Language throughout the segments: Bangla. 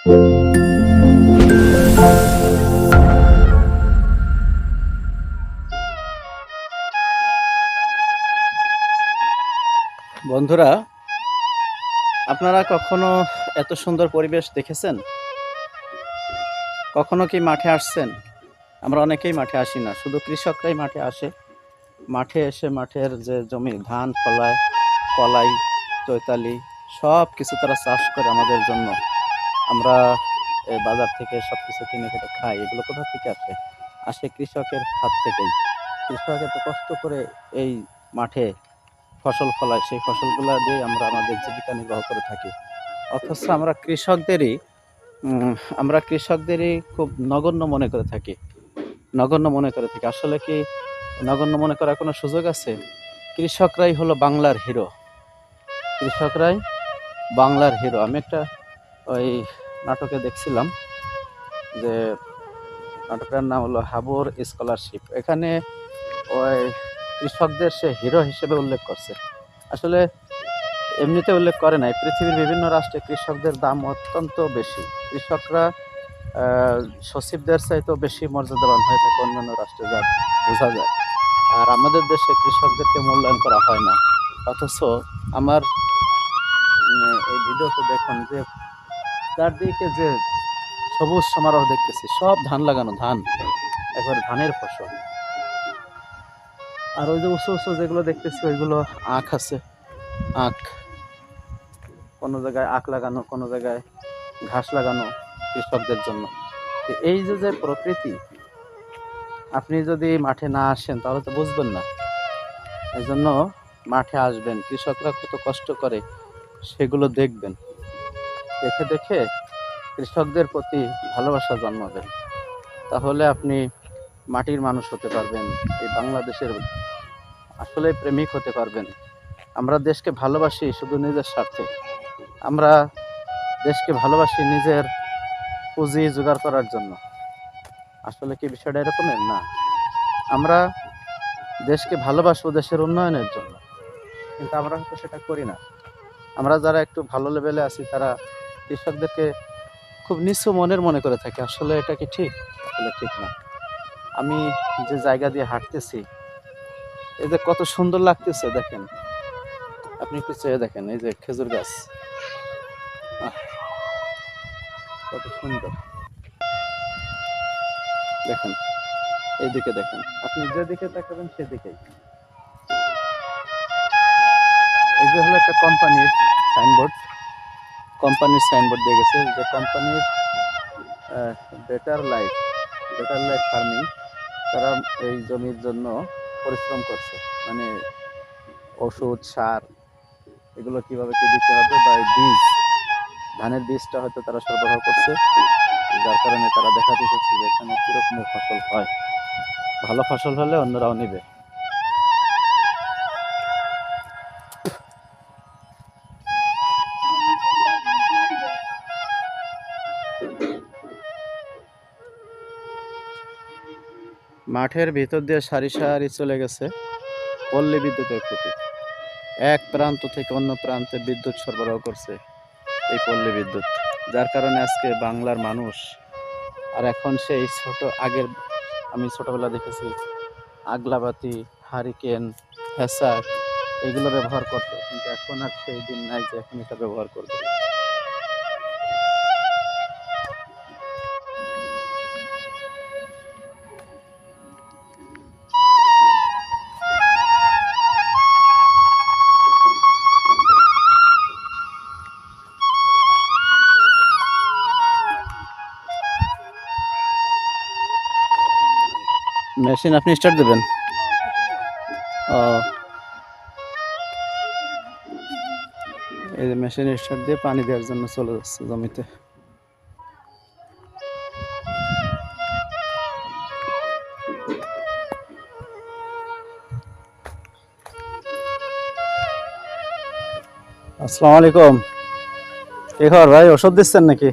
বন্ধুরা, আপনারা কখনো এত সুন্দর পরিবেশ দেখেছেন? কখনো কি মাঠে আসছেন? আমরা অনেকেই মাঠে আসি না, শুধু কৃষকরাই মাঠে আসে। মাঠে এসে মাঠের যে জমি, ধান ফলায় কলাই চৈতালি সব কিছু তারা চাষ করে আমাদের জন্য। আমরা বাজার থেকে সব কিছু কিনে খেতে খাই, এগুলো কোথা থেকে আসে? আসে কৃষকের হাত থেকেই। কৃষক এত কষ্ট করে এই মাঠে ফসল ফলায়, সেই ফসলগুলো দিয়ে আমরা আমাদের জীবিকা নির্বাহ করে থাকি। অথচ আমরা কৃষকদেরই আমরা কৃষকদেরই খুব নগণ্য মনে করে থাকি। নগণ্য মনে করে থাকি। আসলে কি নগণ্য মনে করার কোনো সুযোগ আছে? কৃষকরাই হলো বাংলার হিরো। কৃষকরাই বাংলার হিরো। আমি একটা ওই নাটকে দেখছিলাম যে নাটকের নাম হলো হাবুর স্কলারশিপ। এখানে ওই কৃষকদের সে হিরো হিসেবে উল্লেখ করছে। আসলে এমনিতে উল্লেখ করে নাই, পৃথিবীর বিভিন্ন রাষ্ট্রে কৃষকদের দাম অত্যন্ত বেশি। কৃষকরা সচিবদের চাইতেও বেশি মর্যাদাবান হয়ে থাকে অন্যান্য রাষ্ট্রে, যা বোঝা যায়। আর আমাদের দেশে কৃষকদেরকে মূল্যায়ন করা হয় না। অথচ আমার এই ভিডিওতে দেখুন যে চারদিকে যে সবুজ সমারোহ দেখতেছি, সব ধান লাগানো ধান একবারে ধানের ফসল। আর ওই যে উঁচু উঁচু যেগুলো দেখতেছি, ওইগুলো আখ আছে, আখ। কোনো জায়গায় আখ লাগানো, কোনো জায়গায় ঘাস লাগানো কৃষকদের জন্য। এই যে যে প্রকৃতি, আপনি যদি মাঠে না আসেন, তাহলে তো বুঝবেন না। এই জন্য মাঠে আসবেন, কৃষকরা কত কষ্ট করে সেগুলো দেখবেন। দেখে দেখে কৃষকদের প্রতি ভালোবাসা জন্মাবেন। তাহলে আপনি মাটির মানুষ হতে পারবেন, এই বাংলাদেশের আসলে প্রেমিক হতে পারবেন। আমরা দেশকে ভালোবাসি শুধু নিজের স্বার্থে। আমরা দেশকে ভালোবাসি নিজের পুঁজি জোগাড় করার জন্য। আসলে কি বিষয়টা এরকমের? না। আমরা দেশকে ভালোবাসবো দেশের উন্নয়নের জন্য। কিন্তু আমরা হয়তো সেটা করি না। আমরা যারা একটু ভালো লেভেলে আছি, তারা কৃষকদেরকে খুব নিচু মনের মনে করে থাকে, আসলে এটা কি ঠিক? আসলে ঠিক না। আমি যে জায়গা দিয়ে হাঁটতেছি, এই যে কত সুন্দর লাগতেছে, দেখেন। আপনি একটু চেয়ে দেখেন, এই যে খেজুর গাছ। কত সুন্দর। দেখেন, এইদিকে দেখেন। আপনি যেদিকে তাকাবেন, সেদিকেই। এই যে হলো একটা কোম্পানির সাইনবোর্ড। কোম্পানির সাইনবোর্ড দিয়ে গেছে যে কোম্পানির better life better life farming তারা এই জমির জন্য পরিশ্রম করছে। মানে ওষুধ, সার, এগুলো কীভাবে কি দিতে হবে বা এই বীজ, ধানের বীজটা হয়তো তারা সরবরাহ করছে, যার কারণে তারা দেখাতে চাচ্ছে যে এখানে কীরকমের ফসল হয়। ভালো ফসল হলে অন্যরাও নেবে। মাঠের ভিতর দিয়ে সারি সারি চলে গেছে পল্লী বিদ্যুতের খুঁটি। এক প্রান্ত থেকে অন্য প্রান্তে বিদ্যুৎ সরবরাহ করছে এই পল্লী বিদ্যুৎ, যার কারণে আজকে বাংলার মানুষ, আর এখন সেই ছোট আগের, আমি ছোটবেলা দেখেছি, আগলাবাতি, হারিকেন হ্যাসাক এগুলো ব্যবহার করতো, কিন্তু এখন আর সেই দিন নাই যে এখন এটা ব্যবহার করবে। মেশিন আপনি স্টার্ট দেবেন? ও। এই যে মেশিন স্টার্ট দিয়ে পানি দেওয়ার জন্য চলে যাচ্ছে জমিতে। আসসালামু আলাইকুম। কি খবর ভাই? ওষুধ দিচ্ছেন নাকি?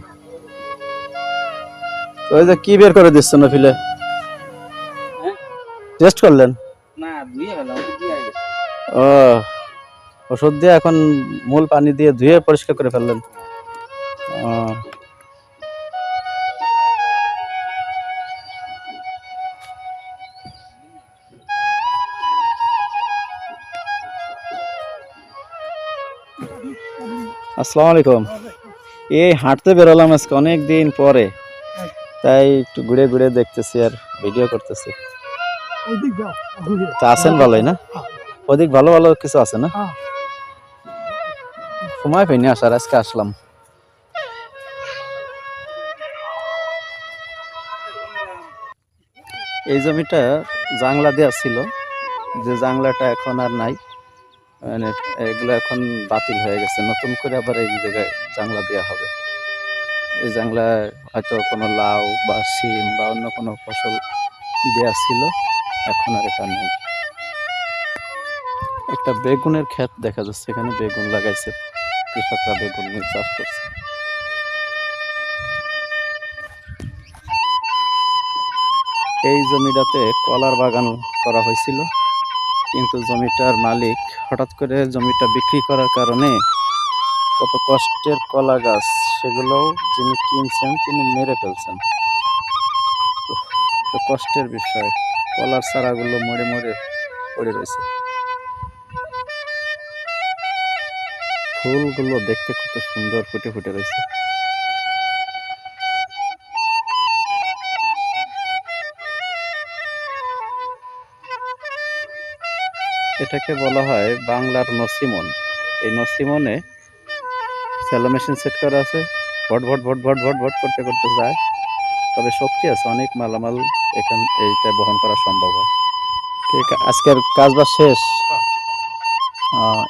ওই যে কি বের করে দিচ্ছেন না ফিলে টেস্ট করলেন? না ধুয়ে ও ওষুধ দিয়ে এখন মূল পানি দিয়ে ধুয়ে পরিষ্কার করে ফেললেন। ও। আসসালামু আলাইকুম। এই হাঁটতে বেরোলাম আজকে অনেক দিন পরে। তাই একটু ঘুরে ঘুরে দেখতেছি আর ভিডিও করতেছি। তা আছেন ভালোই না? ওদিক ভালো ভালো কিছু আছে না? হ্যাঁ। সময় পাইনি আসার আজকে আসলাম। এই জমিটা জাংলা দেওয়া ছিল। যে জাংলাটা এখন আর নাই। মানে এগুলো এখন বাতিল হয়ে গেছে। নতুন করে আবার এই জায়গায় জাংলা দেওয়া হবে। এই জাংলায় হয়তো কোনো লাউ বা শিম বা অন্য কোনো ফসল দেওয়া ছিল। এখন আর এটা নেই। একটা বেগুনের ক্ষেত দেখা যাচ্ছে, এখানে বেগুন লাগাইছে। কৃষকরা বেগুন নিয়ে চাষ করছে। এই জমিটাতে কলার বাগান করা হয়েছিল, কিন্তু জমিটার মালিক হঠাৎ করে জমিটা বিক্রি করার কারণে কত কষ্টের কলা গাছ সেগুলোও যিনি কিনছেন, তিনি মেরে ফেলছেন। তো কষ্টের বিষয়। কলার চারাগুলো মরে মরে পড়ে রয়েছে। ফুলগুলো দেখতে কত সুন্দর ফুটে ফুটে রয়েছে। এটাকে বলা হয় বাংলার নসিমন। এই নসিমনে স্যালো মেশিন সেট করা আছে। ভট ভট ভট ভট ভট ভট করতে করতে যায়। তবে শক্তি আছে, অনেক মালামাল এখান, এইটা বহন করা সম্ভব হয়। আজকের কাজ বাজ শেষ?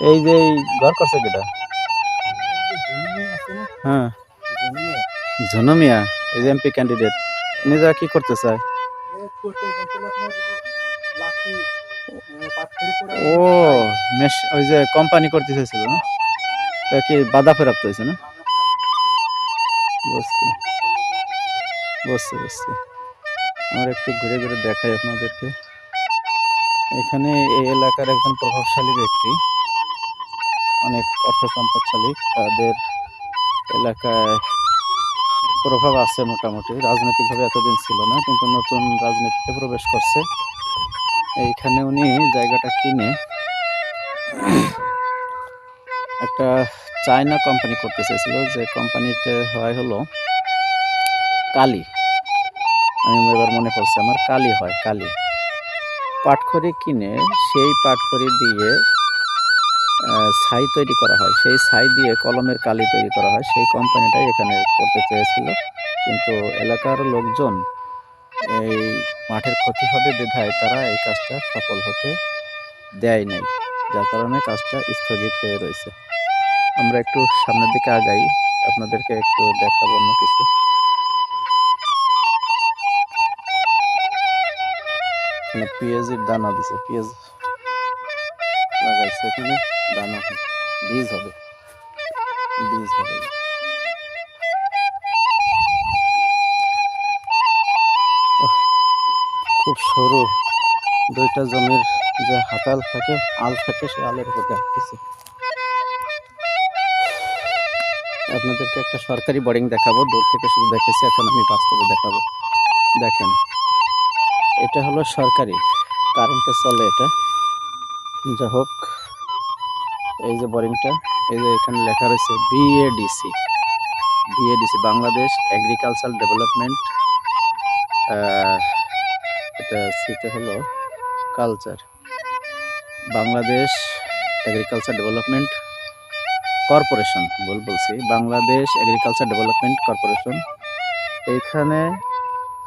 এই যে ঘর করছে কেটা? হ্যাঁ। ঝুনুমিয়া, এই যে এমপি ক্যান্ডিডেট উনি কি করতে চায়? ও, মেশ, ওই যে কোম্পানি করতে চাইছিল না? কি বাধা ফেরাপ্ত হয়েছে না? বুঝছি। বুঝছি বুঝছি আমার একটু ঘুরে ঘুরে দেখাই আপনাদেরকে। এখানে এই এলাকার একজন প্রভাবশালী ব্যক্তি, অনেক অর্থ সম্পদশালী, তাদের এলাকায় প্রভাব আছে মোটামুটি। রাজনৈতিকভাবে এতদিন ছিল না, কিন্তু নতুন রাজনীতিতে প্রবেশ করছে। এইখানে উনি জায়গাটা কিনে একটা চায়না কোম্পানি করতে চেয়েছিল, যে কোম্পানিতে হয় হলো কালি। আমি এবার মনে পড়ছে, আমার কালি হয়, কালি। পাটখড়ি কিনে সেই পাটখড়ি দিয়ে ছাই তৈরি করা হয়। সেই ছাই দিয়ে কলমের কালি তৈরি করা হয়। সেই কোম্পানিটাই এখানে করতে চেয়েছিল। কিন্তু এলাকার লোকজন এই মাঠের ক্ষতি হবে বিধায় তারা এই কাজটা সফল হতে দেয় নাই। যার কারণে কাজটা স্থগিত হয়ে রয়েছে। আমরা একটু সামনের দিকে আগাই। আপনাদেরকে একটু দেখাবো অন্য কিছু। এখানে পেঁয়াজের দানা দিছে, পেঁয়াজ লাগাইছে এখানে, দানা বীজ হবে বীজ হবে। খুব সরু দুইটা জমির যে হাতাল থাকে, আল থাকে সে আলের উপর দেখতেছি আপনাদেরকে একটা সরকারি বোর্ডিং দেখাবো, দূর থেকে শুধু দেখেছি, এখন আমি বাস্তবে দেখাবো। দেখেন এটা হলো সরকারি কারেন্টে চলে এটা। যা হোক, এই যে বোরিংটা এই যে এখানে লেখা রয়েছে BADC BADC Bangladesh agriculture development এটা সিতে হলো culture Bangladesh agriculture development corporation বল বলছি। বাংলাদেশ এগ্রিকালচার ডেভেলপমেন্ট কর্পোরেশন এইখানে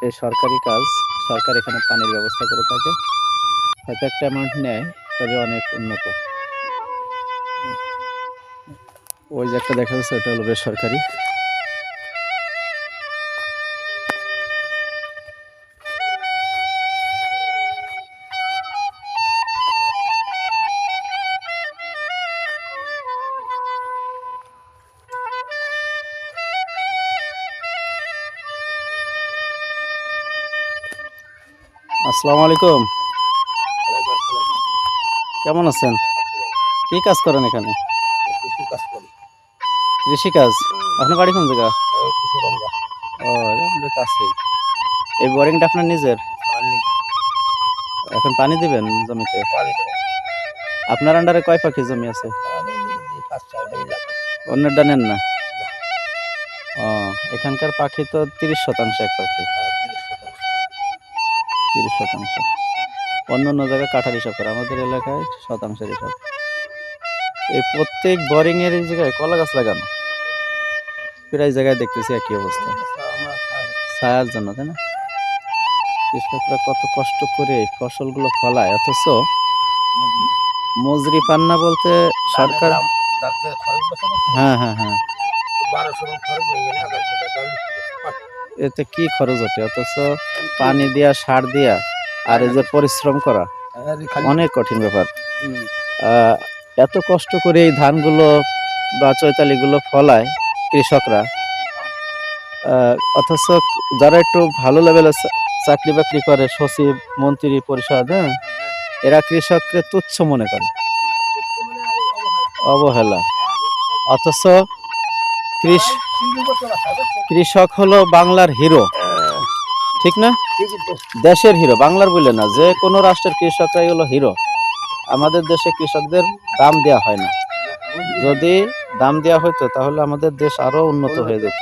এই সরকারি কাজ সরকার এখানে পানির ব্যবস্থা করে থাকে। হয়তো একটা অ্যামাউন্ট নেয়, তবে অনেক উন্নত। ওই যে একটা দেখা যাচ্ছে, ওটা হলো বেসরকারি। আসসালামু আলাইকুম। কেমন আছেন? কি কাজ করেন এখানে? কৃষি কাজ আপনার বাড়ি কোন জায়গা? ও এই বোরিংটা আপনার নিজের? এখন পানি দিবেন জমিতে? আপনার আন্ডারে কয় পাখি জমি আছে? অন্যের ডানেন না? ও এখানকার পাখি তো তিরিশ শতাংশ এক পাখি। তিরিশ শতাংশ অন্য অন্য জায়গায় কাঠার হিসাব করে আমাদের এলাকায় শতাংশের হিসাব এই প্রত্যেক বোরিং এর জায়গায় কলা গাছ লাগানো প্রায় জায়গায় দেখতেছি একই অবস্থা ছায়ার জন্য তাই না কৃষকরা কত কষ্ট করে ফসলগুলো ফলায় অথচ মজুরি পান না বলতে সরকার হ্যাঁ হ্যাঁ হ্যাঁ এতে কি খরচ ওঠে অথচ পানি দিয়া সার দিয়া আর এই যে পরিশ্রম করা অনেক কঠিন ব্যাপার। এত কষ্ট করে এই ধানগুলো বা চৈতালিগুলো ফলায় কৃষকরা। অথচ যারা একটু ভালো লেভেলের চাকরি বাকরি করে সচিব মন্ত্রী পরিষদ হ্যাঁ এরা কৃষককে তুচ্ছ মনে করে। অবহেলা। অথচ কৃষ কৃষক হলো বাংলার হিরো। ঠিক না? দেশের হিরো বাংলার বলে না যে কোনো রাষ্ট্রের কৃষকরাই হলো হিরো। আমাদের দেশে কৃষকদের দাম দেওয়া হয় না। যদি দাম দেওয়া হতো তাহলে আমাদের দেশ আরও উন্নত হয়ে যেত।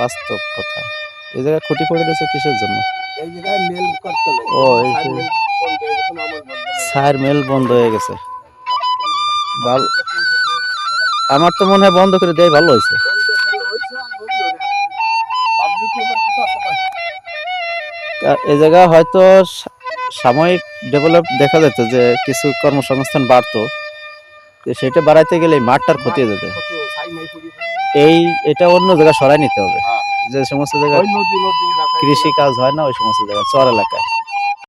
বাস্তব কথা। এই জায়গায় খুঁটি পড়ে রয়েছে কিসের জন্য? ও এই সার মেল বন্ধ হয়ে গেছে। আমার তো মনে হয় বন্ধ করে দেয় ভালো হয়েছে। এই জায়গায় হয়তো সাময়িক ডেভেলপ দেখা যেত যে কিছু কর্মসংস্থান বাড়তো। সেটা বাড়াইতে গেলে মাঠটার ক্ষতি হয়ে যেত। এই এটা অন্য জায়গায় সরাই নিতে হবে। যে সমস্ত জায়গায় কৃষি কাজ হয় না ওই সমস্ত জায়গায় চর এলাকায়।